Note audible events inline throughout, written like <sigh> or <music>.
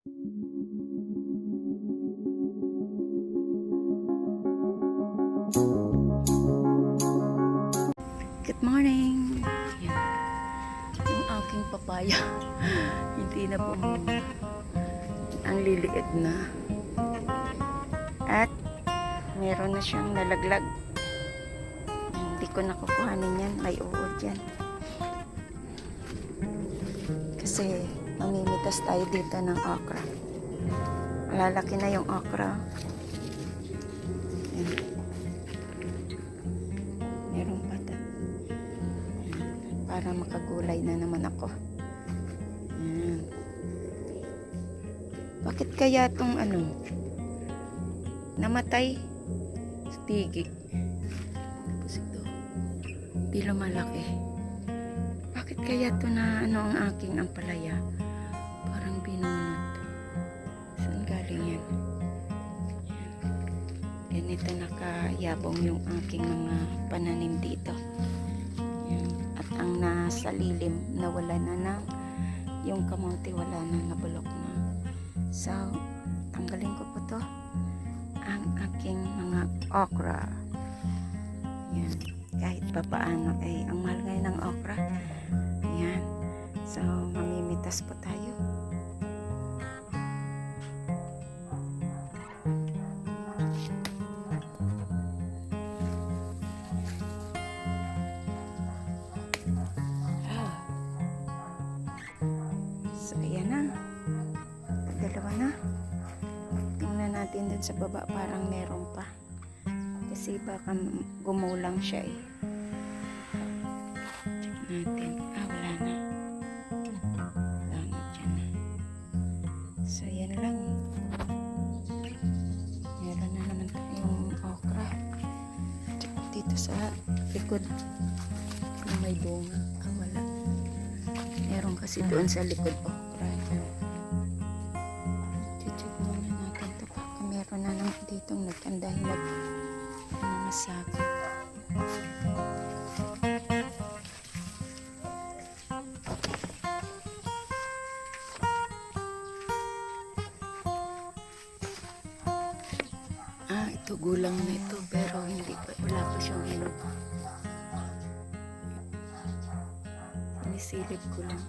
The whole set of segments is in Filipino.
Good morning! Yan. Yung aking papaya, <laughs> hindi na bumunga. Ang liliit na. At meron na siyang nalaglag. Hindi ko nakukuhanin yan. May uod yan. Kasi mamimitas tayo dito ng okra. Malalaki na yung okra. Yan. Meron pa ta. Para makagulay na naman ako. Yan. Bakit kaya tong ano? Namatay? Stigig. Tapos ito. Di lumalaki. Bakit kaya to na ano ang aking ampalaya? Ganito nakayabong yung aking mga pananim dito. At ang nasa lilim, nawala na na. Yung kamote wala na, nabulok na. So, tanggalin ko po to. Ang aking mga okra. Yan. Kahit pa paano, ay ang mahal ng okra. Yan. So, mamimitas po tayo. Na. Tingnan natin dun sa baba parang meron pa. Kasi baka gumulang siya eh. Check natin. Ah, wala na. Wala na dyan na. So, yan lang. Meron na naman tayong okra. Check dito sa likod. Kung may bunga. Ah, wala. Meron kasi doon sa likod okra. Check meron na naman ditong nagkandahilag mga sako. Ah, ito gulang na ito pero hindi pa wala pa siyang hinog. Sinisilip ko lang.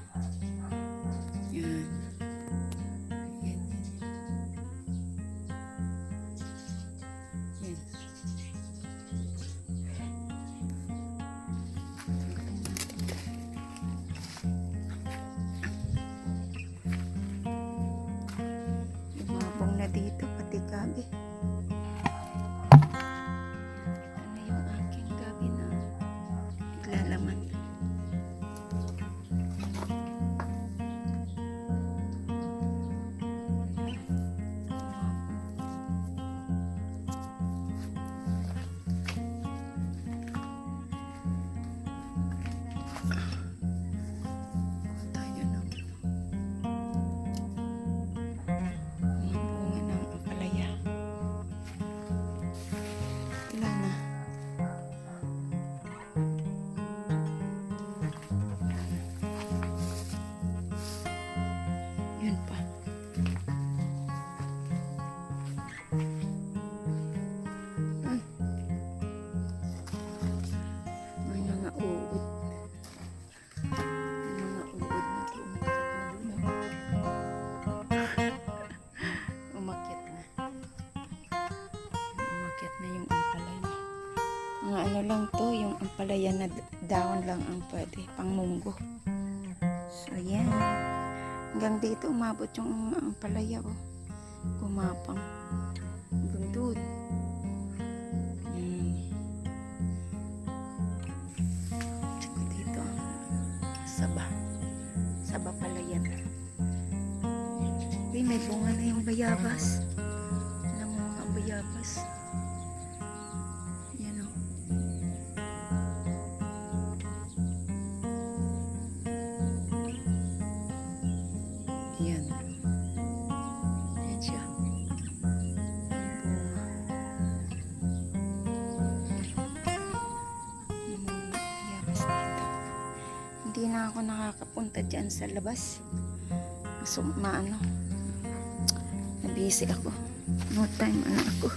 Lang to, yung ampalaya na d- dahon lang ang pwede, pang munggo. So, yan. Hanggang dito umabot yung ampalaya, oh. Gumapang. Hanggang doon. Dito, saba. Saba pala yan. Uy, may bunga na yung bayabas. Alam mo mga bayabas. Yan ako nakakapunta dyan sa labas. So, maano, busy ako. No time ano ako.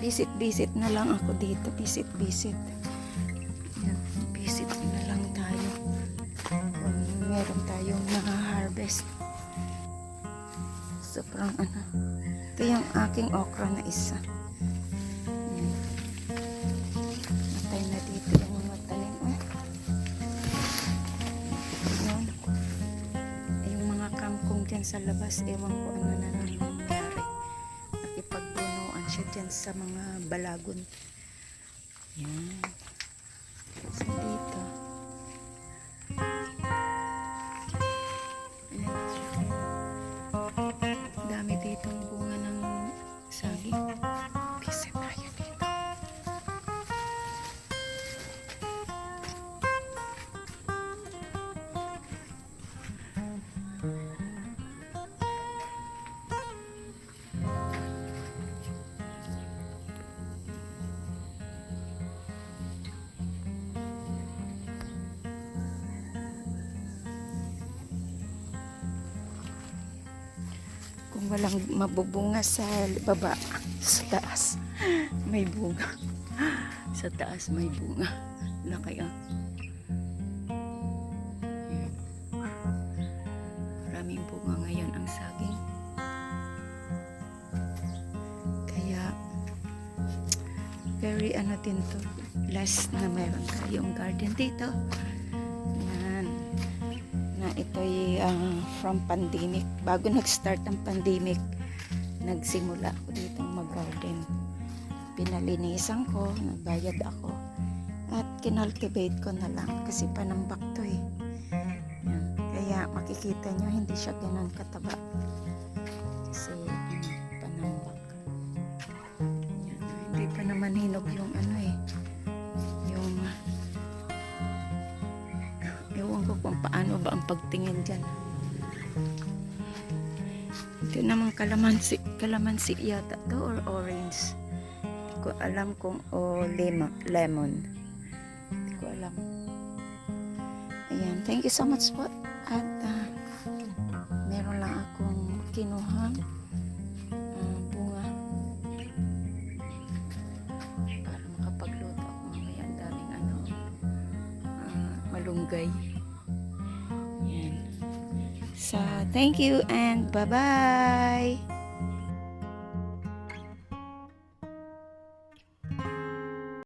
Visit visit na lang ako dito. Visit visit. Na lang tayo. Kung meron tayong na-harvest. Sobrang ano. Ito yung aking okra na isa. Sa labas, ewan ko ano na nangyari. Nakipagbunuan siya dyan sa mga balagon. Yan. Walang mabubunga sa baba, sa taas, may bunga. Sa taas may bunga. Laki ah. Maraming bunga ngayon ang saging. Kaya, very ano din to. Less na meron tayong garden dito. Yan na ito'y ah, from pandemic. Bago nag-start ang pandemic, nagsimula ako dito mag-garden. Pinalinisan ko, nagbayad ako. At kinultivate ko na lang kasi panambak to eh. Yan. Kaya makikita nyo, hindi siya ganun kataba. Kasi ano, panambak. Yan. Hindi pa naman hinog yung ano eh. Paano ba ang pagtingin dyan. Ito namang kalamansi. Kalamansi yata to or orange. Hindi ko alam kung o lima, lemon. Hindi ko alam. Ayan. Thank you so much po. At ah, meron lang akong kinuhang ah, bunga para makapagluto ako mamaya. Ang daming ano, ah, malunggay. So, thank you and bye-bye.